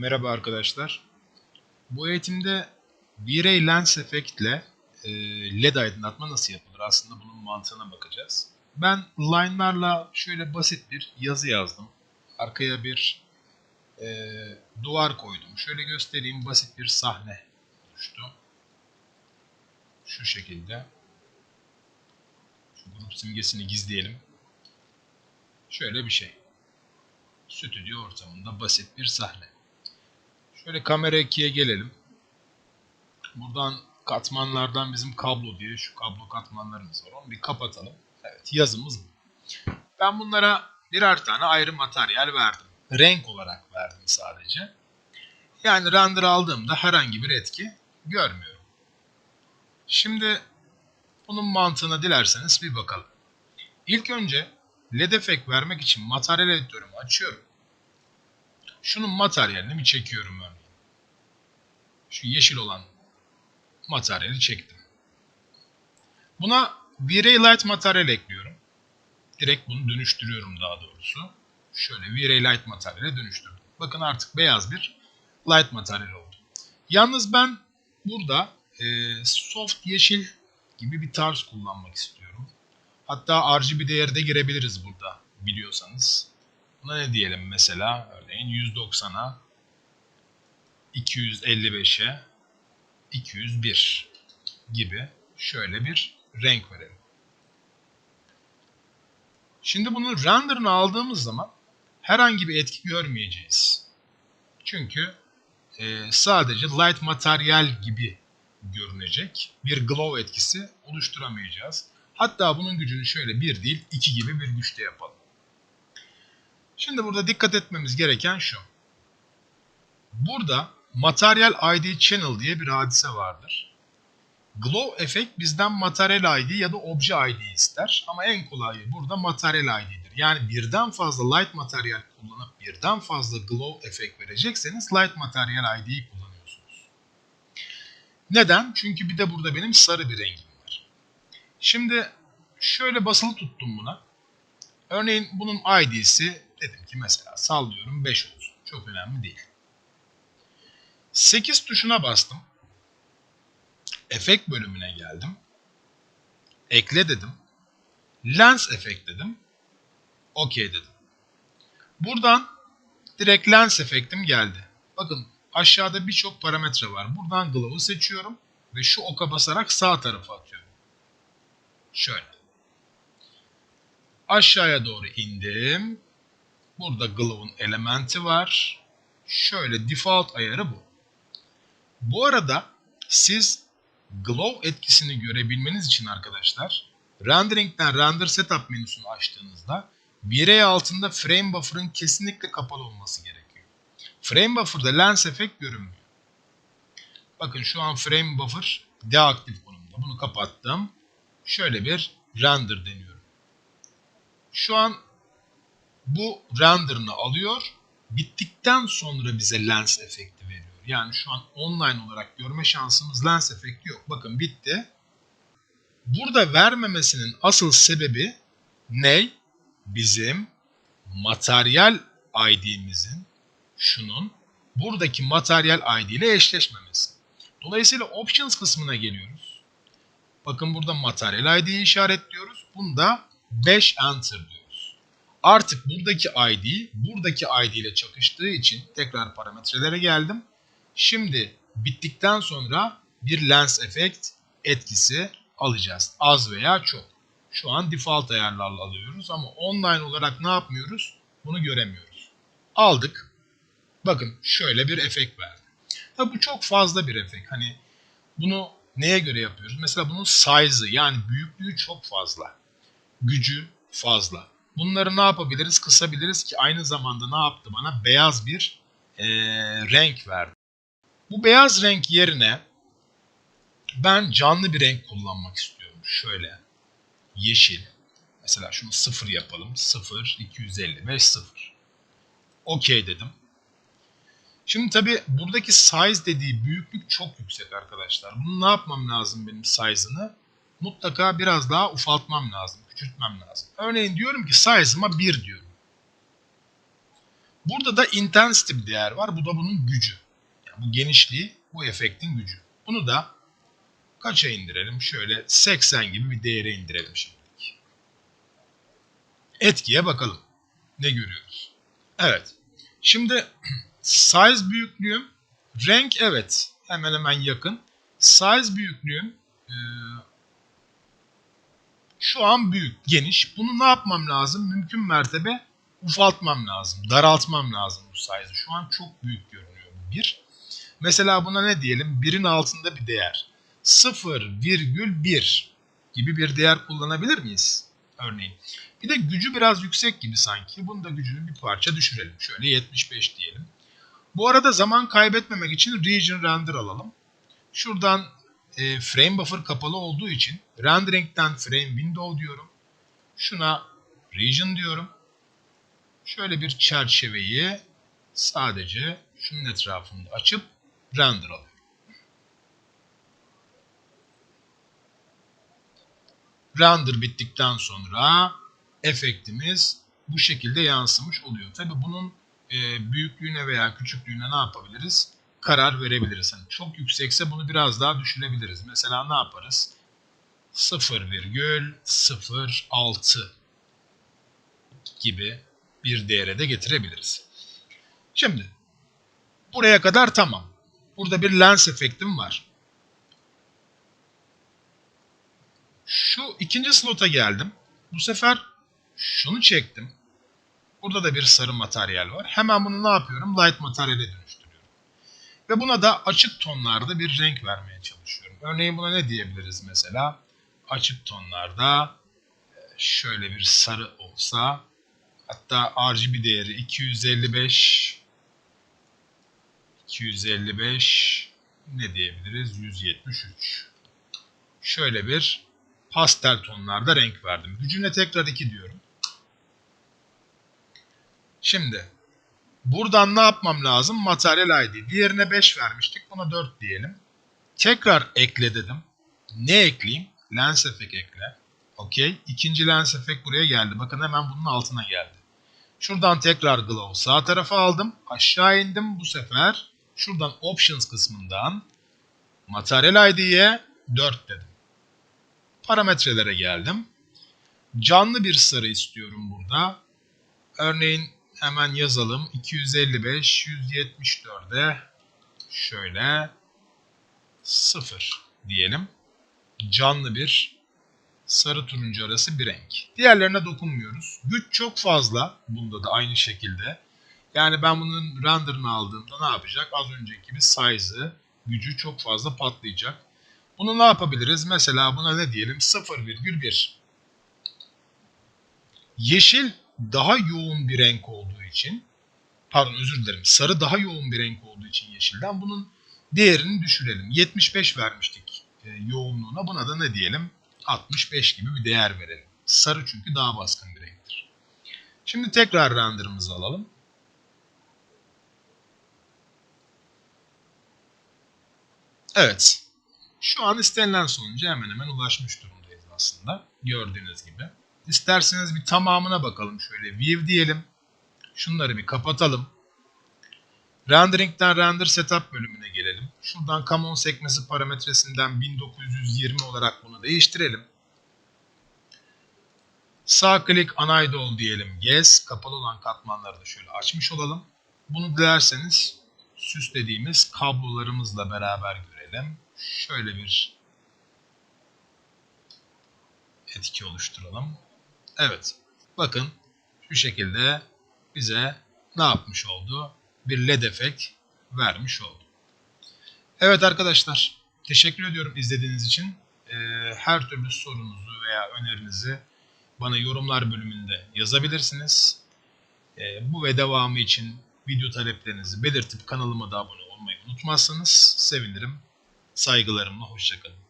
Merhaba arkadaşlar. Bu eğitimde V-Ray Lens Effect ile e, LED aydınlatma nasıl yapılır? Aslında bunun mantığına bakacağız. Ben line'larla şöyle basit bir yazı yazdım. Arkaya bir e, duvar koydum. Şöyle göstereyim basit bir sahne oluştu. Şu şekilde. Şu grup simgesini gizleyelim. Şöyle bir şey. Stüdyo ortamında basit bir sahne. Şöyle kamera 2'ye gelelim. Buradan katmanlardan bizim kablo diye şu kablo katmanlarımız var. Onu bir kapatalım. Evet yazımız bu. Ben bunlara birer tane ayrı materyal verdim. Renk olarak verdim sadece. Yani render aldığımda herhangi bir etki görmüyorum. Şimdi bunun mantığına dilerseniz bir bakalım. İlk önce LED efekt vermek için materyal editörümü açıyorum. Şunun materyalini bir çekiyorum örneğin. Şu yeşil olan materyali çektim. Buna V-Ray Light materyal ekliyorum. Direkt bunu dönüştürüyorum daha doğrusu. Şöyle V-Ray Light materyale dönüştürdüm. Bakın artık beyaz bir light materyal oldu. Yalnız ben burada e, soft yeşil gibi bir tarz kullanmak istiyorum. Hatta RGB değeri de girebiliriz burada biliyorsanız. Buna ne diyelim mesela? Örneğin 190'a 255'e 201 gibi şöyle bir renk verelim. Şimdi bunu render'ını aldığımız zaman herhangi bir etki görmeyeceğiz. Çünkü e, sadece light materyal gibi görünecek bir glow etkisi oluşturamayacağız. Hatta bunun gücünü şöyle bir değil iki gibi bir güçte yapalım. Şimdi burada dikkat etmemiz gereken şu. Burada Material ID Channel diye bir hadise vardır. Glow Effect bizden Material ID ya da Obje ID ister. Ama en kolayı burada Material ID'dir. Yani birden fazla Light Material kullanıp birden fazla Glow Effect verecekseniz Light Material ID'yi kullanıyorsunuz. Neden? Çünkü bir de burada benim sarı bir rengim var. Şimdi şöyle basılı tuttum buna. Örneğin bunun ID'si dedim ki mesela sallıyorum 5 olsun. Çok önemli değil. 8 tuşuna bastım. Efekt bölümüne geldim. Ekle dedim. Lens efekt dedim. OK dedim. Buradan direkt lens efektim geldi. Bakın aşağıda birçok parametre var. Buradan glow'u seçiyorum ve şu oka basarak sağ tarafa atıyorum. Şöyle. Aşağıya doğru indim. Burada glow'un elementi var. Şöyle default ayarı bu. Bu arada siz glow etkisini görebilmeniz için arkadaşlar rendering'den render setup menüsünü açtığınızda V-Ray altında frame buffer'ın kesinlikle kapalı olması gerekiyor. Frame buffer'da lens efekt görünmüyor. Bakın şu an frame buffer deaktif konumda. Bunu kapattım. Şöyle bir render deniyorum. Şu an bu render'ını alıyor. Bittikten sonra bize lens efekti veriyor. Yani şu an online olarak görme şansımız lens efekti yok. Bakın bitti. Burada vermemesinin asıl sebebi ne? Bizim materyal ID'mizin şunun buradaki materyal ID ile eşleşmemesi. Dolayısıyla options kısmına geliyoruz. Bakın burada materyal ID'yi işaretliyoruz. Bunda 5 enter diyoruz. Artık buradaki ID buradaki ID ile çakıştığı için tekrar parametrelere geldim. Şimdi bittikten sonra bir lens efekt etkisi alacağız. Az veya çok. Şu an default ayarlarla alıyoruz ama online olarak ne yapmıyoruz? Bunu göremiyoruz. Aldık. Bakın şöyle bir efekt verdi. Tabi bu çok fazla bir efekt. Hani bunu neye göre yapıyoruz? Mesela bunun size'ı yani büyüklüğü çok fazla. Gücü fazla. Bunları ne yapabiliriz? Kısabiliriz ki aynı zamanda ne yaptı bana? Beyaz bir ee, renk verdi. Bu beyaz renk yerine ben canlı bir renk kullanmak istiyorum. Şöyle yeşil. Mesela şunu 0 yapalım. 0, 255, 0. Okey dedim. Şimdi tabi buradaki size dediği büyüklük çok yüksek arkadaşlar. Bunu ne yapmam lazım benim size'ını? Mutlaka biraz daha ufaltmam lazım. Küçültmem lazım. Örneğin diyorum ki size'ıma 1 diyorum. Burada da intensity bir değer var. Bu da bunun gücü. Yani bu genişliği bu efektin gücü. Bunu da kaça indirelim? Şöyle 80 gibi bir değere indirelim şimdilik. Etkiye bakalım. Ne görüyoruz? Evet. Şimdi size büyüklüğüm renk evet hemen hemen yakın. Size büyüklüğüm e, şu an büyük, geniş. Bunu ne yapmam lazım? Mümkün mertebe ufaltmam lazım. Daraltmam lazım bu size'ı. Şu an çok büyük görünüyor bu bir. Mesela buna ne diyelim? Birin altında bir değer. 0,1 gibi bir değer kullanabilir miyiz? Örneğin. Bir de gücü biraz yüksek gibi sanki. Bunu da gücünü bir parça düşürelim. Şöyle 75 diyelim. Bu arada zaman kaybetmemek için region render alalım. Şuradan e, frame buffer kapalı olduğu için rendering'den frame window diyorum. Şuna region diyorum. Şöyle bir çerçeveyi sadece şunun etrafında açıp render alıyorum. Render bittikten sonra efektimiz bu şekilde yansımış oluyor. Tabi bunun e, büyüklüğüne veya küçüklüğüne ne yapabiliriz? Karar verebiliriz. Yani çok yüksekse bunu biraz daha düşürebiliriz. Mesela ne yaparız? 0,06 gibi bir değere de getirebiliriz. Şimdi buraya kadar tamam. Burada bir lens efektim var. Şu ikinci slota geldim. Bu sefer şunu çektim. Burada da bir sarı materyal var. Hemen bunu ne yapıyorum? Light materyale dönüştürüyorum. Ve buna da açık tonlarda bir renk vermeye çalışıyorum. Örneğin buna ne diyebiliriz mesela? Açık tonlarda e, şöyle bir sarı olsa hatta RGB değeri 255 255 ne diyebiliriz? 173 şöyle bir pastel tonlarda renk verdim. Gücüne tekrar 2 diyorum. Şimdi buradan ne yapmam lazım? Materyal ID. Diğerine 5 vermiştik. Buna 4 diyelim. Tekrar ekle dedim. Ne ekleyeyim? Lens efekt ekle. Okey. İkinci lens efekt buraya geldi. Bakın hemen bunun altına geldi. Şuradan tekrar glow sağ tarafa aldım. Aşağı indim. Bu sefer şuradan options kısmından materyal ID'ye 4 dedim. Parametrelere geldim. Canlı bir sarı istiyorum burada. Örneğin hemen yazalım. 255 174'e şöyle 0 diyelim. Canlı bir sarı turuncu arası bir renk. Diğerlerine dokunmuyoruz. Güç çok fazla. Bunda da aynı şekilde. Yani ben bunun renderını aldığımda ne yapacak? Az önceki gibi size'ı, gücü çok fazla patlayacak. Bunu ne yapabiliriz? Mesela buna ne diyelim? 0,1. Yeşil daha yoğun bir renk olduğu için pardon özür dilerim sarı daha yoğun bir renk olduğu için yeşilden bunun değerini düşürelim. 75 vermiştik e, yoğunluğuna. Buna da ne diyelim? 65 gibi bir değer verelim. Sarı çünkü daha baskın bir renktir. Şimdi tekrar renderımızı alalım. Evet. Şu an istenilen sonuca hemen hemen ulaşmış durumdayız aslında. Gördüğünüz gibi. İsterseniz bir tamamına bakalım. Şöyle view diyelim. Şunları bir kapatalım. Rendering'den render setup bölümüne gelelim. Şuradan common sekmesi parametresinden 1920 olarak bunu değiştirelim. Sağ klik unidle diyelim. Yes. Kapalı olan katmanları da şöyle açmış olalım. Bunu dilerseniz süslediğimiz kablolarımızla beraber görelim. Şöyle bir etki oluşturalım. Evet. Bakın şu şekilde bize ne yapmış oldu? Bir led efekt vermiş oldu. Evet arkadaşlar. Teşekkür ediyorum izlediğiniz için. Ee, her türlü sorunuzu veya önerinizi bana yorumlar bölümünde yazabilirsiniz. Ee, bu ve devamı için video taleplerinizi belirtip kanalıma da abone olmayı unutmazsanız sevinirim. Saygılarımla hoşçakalın.